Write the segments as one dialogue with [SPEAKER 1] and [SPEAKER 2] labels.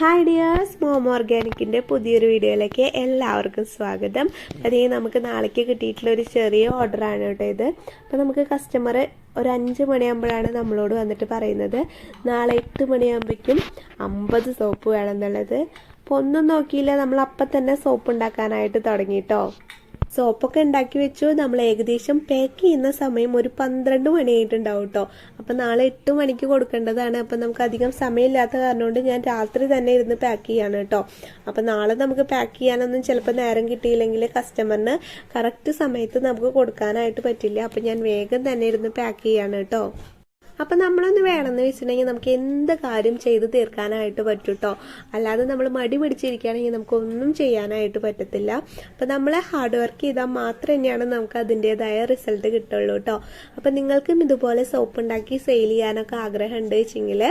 [SPEAKER 1] Hi dears mom ഓർഗാനിക്കിന്റെ പുതിയൊരു വീഡിയോയിലേക്ക് എല്ലാവർക്കും സ്വാഗതം. അതേ നമുക്ക് നാളേക്ക് കിട്ടിയിട്ടുള്ള ഒരു ചെറിയ ഓർഡറാണ് കേട്ടോ ഇത്. അപ്പോൾ നമുക്ക് കസ്റ്റമർ ഒരു അഞ്ച് മണിയാകുമ്പോഴാണ് നമ്മളോട് വന്നിട്ട് പറയുന്നത്. നാളെ എട്ട് മണിയാകുമ്പോഴേക്കും അമ്പത് സോപ്പ് വേണം എന്നുള്ളത്. അപ്പോൾ ഒന്നും നോക്കിയില്ല നമ്മൾ അപ്പം തന്നെ സോപ്പ് ഉണ്ടാക്കാനായിട്ട് തുടങ്ങിട്ടോ സോപ്പൊക്കെ ഉണ്ടാക്കി വെച്ചു. നമ്മൾ ഏകദേശം പാക്ക് ചെയ്യുന്ന സമയം ഒരു പന്ത്രണ്ട് മണിയായിട്ടുണ്ടാവും കേട്ടോ അപ്പം നാളെ എട്ട് മണിക്ക് കൊടുക്കേണ്ടതാണ്. അപ്പം നമുക്ക് അധികം സമയമില്ലാത്ത കാരണം കൊണ്ട് ഞാൻ രാത്രി തന്നെ ഇരുന്ന് പാക്ക് ചെയ്യാണ് കേട്ടോ അപ്പം നാളെ നമുക്ക് പാക്ക് ചെയ്യാനൊന്നും ചിലപ്പോൾ നേരം കിട്ടിയില്ലെങ്കിൽ കസ്റ്റമറിന് കറക്റ്റ് സമയത്ത് നമുക്ക് കൊടുക്കാനായിട്ട് പറ്റില്ല. അപ്പം ഞാൻ വേഗം തന്നെ ഇരുന്ന് പാക്ക് ചെയ്യാണ് കേട്ടോ അപ്പം നമ്മളൊന്ന് വേണമെന്ന് വെച്ചിട്ടുണ്ടെങ്കിൽ നമുക്ക് എന്ത് കാര്യം ചെയ്ത് തീർക്കാനായിട്ട് പറ്റൂട്ടോ? അല്ലാതെ നമ്മൾ മടി പിടിച്ചിരിക്കുകയാണെങ്കിൽ നമുക്കൊന്നും ചെയ്യാനായിട്ട് പറ്റത്തില്ല. അപ്പം നമ്മൾ ഹാർഡ് വർക്ക് ചെയ്താൽ മാത്രം തന്നെയാണ് നമുക്ക് അതിന്റെതായ റിസൾട്ട് കിട്ടുള്ളൂ കേട്ടോ അപ്പം നിങ്ങൾക്കും ഇതുപോലെ സോപ്പ് ഉണ്ടാക്കി സെയിൽ ചെയ്യാനൊക്കെ ആഗ്രഹമുണ്ട് വെച്ചെങ്കിൽ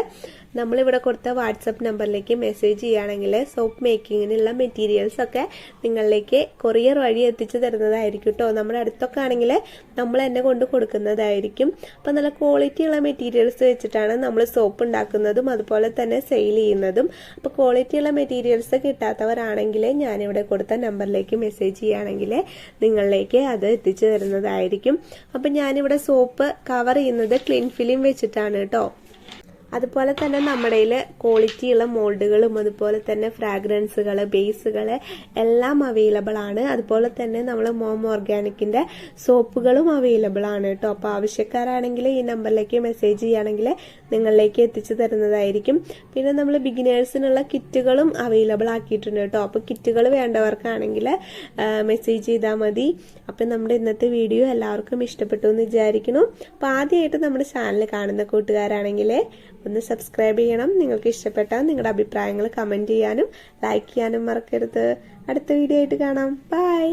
[SPEAKER 1] നമ്മളിവിടെ കൊടുത്ത വാട്സപ്പ് നമ്പറിലേക്ക് മെസ്സേജ് ചെയ്യുകയാണെങ്കിൽ സോപ്പ് മേക്കിങ്ങിനുള്ള മെറ്റീരിയൽസ് ഒക്കെ നിങ്ങളിലേക്ക് കൊറിയർ വഴി എത്തിച്ചു തരുന്നതായിരിക്കും കേട്ടോ നമ്മുടെ അടുത്തൊക്കെ ആണെങ്കിൽ നമ്മൾ തന്നെ കൊണ്ട് കൊടുക്കുന്നതായിരിക്കും. അപ്പം നല്ല ക്വാളിറ്റി ഉള്ള മെറ്റീരിയൽസ് വെച്ചിട്ടാണ് നമ്മൾ സോപ്പ് ഉണ്ടാക്കുന്നതും അതുപോലെ തന്നെ സെയിൽ ചെയ്യുന്നതും. അപ്പോൾ ക്വാളിറ്റിയുള്ള മെറ്റീരിയൽസ് കിട്ടാത്തവരാണെങ്കിൽ ഞാനിവിടെ കൊടുത്ത നമ്പറിലേക്ക് മെസ്സേജ് ചെയ്യുകയാണെങ്കിൽ നിങ്ങളിലേക്ക് അത് എത്തിച്ചു തരുന്നതായിരിക്കും. അപ്പം ഞാനിവിടെ സോപ്പ് കവർ ചെയ്യുന്നത് ക്ലീൻ ഫിലിം വെച്ചിട്ടാണ് കേട്ടോ അതുപോലെ തന്നെ നമ്മുടെ ക്വാളിറ്റിയുള്ള മോൾഡുകളും അതുപോലെ തന്നെ ഫ്രാഗ്രൻസുകൾ ബേസുകൾ എല്ലാം അവൈലബിൾ ആണ്. അതുപോലെ തന്നെ നമ്മൾ മോം ഓർഗാനിക്കിന്റെ സോപ്പുകളും അവൈലബിൾ ആണ് കേട്ടോ. അപ്പോൾ ആവശ്യക്കാരാണെങ്കിൽ ഈ നമ്പറിലേക്ക് മെസ്സേജ് ചെയ്യുകയാണെങ്കിൽ നിങ്ങളിലേക്ക് എത്തിച്ചു തരുന്നതായിരിക്കും. പിന്നെ നമ്മൾ ബിഗിനേഴ്സിനുള്ള കിറ്റുകളും അവൈലബിൾ ആക്കിയിട്ടുണ്ട് കേട്ടോ. അപ്പോൾ കിറ്റുകൾ വേണ്ടവർക്കാണെങ്കിൽ മെസ്സേജ് ചെയ്താൽ മതി. അപ്പം നമ്മുടെ ഇന്നത്തെ വീഡിയോ എല്ലാവർക്കും ഇഷ്ടപ്പെട്ടു എന്ന് വിചാരിക്കുന്നു. അപ്പോൾ ആദ്യമായിട്ട് നമ്മുടെ ചാനൽ കാണുന്ന കൂട്ടുകാരാണെങ്കിൽ ഒന്ന് സബ്സ്ക്രൈബ് ചെയ്യണം. നിങ്ങൾക്ക് ഇഷ്ടപ്പെട്ടാൽ നിങ്ങളുടെ അഭിപ്രായങ്ങൾ കമന്റ് ചെയ്യാനും ലൈക്ക് ചെയ്യാനും മറക്കരുത്. അടുത്ത വീഡിയോ ആയിട്ട് കാണാം. ബൈ